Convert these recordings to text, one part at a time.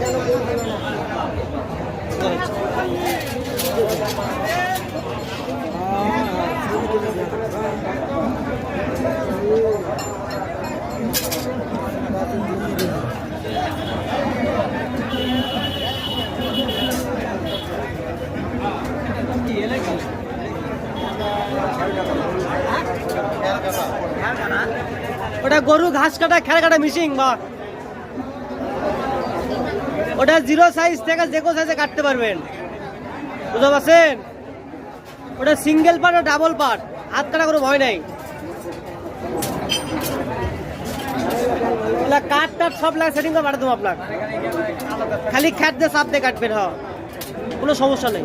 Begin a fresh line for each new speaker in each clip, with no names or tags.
কেন ওটা গরু ঘাস কাটা খেড় কাটা মিশিং বা ওটা জিরো সাইজ থেকে যে কোনো সাইজে কাটতে পারবেন। বুঝতে পারছেন? ওটা সিঙ্গেল পার্ট ও ডাবল পার্ট হাত কাটা কোনো ভয় নাই। কাঠ টাট সব লাগে সেটিং করে পাঠাতে আপনার। খালি খ্যাট দিয়ে সাপ দিয়ে কাটবেন হ্যাঁ। কোনো সমস্যা নেই।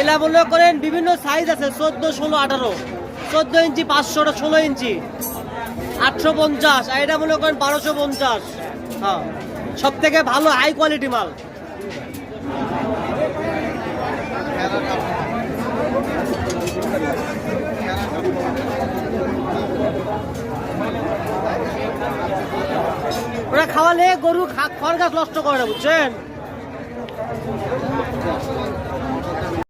এলা মনে করেন বিভিন্ন সাইজ আছে, চোদ্দ, ষোলো, আঠারো। চোদ্দ ইঞ্চি, পাঁচশো, ষোলো ইঞ্চি। আটশো পঞ্চাশ, আর এটা মনে করেন বারোশো পঞ্চাশ। হ্যাঁ সব থেকে ভালো হাই কোয়ালিটি মাল। ওরা খাওয়ালে গরু খড় গাছ নষ্ট করে বুঝছেন?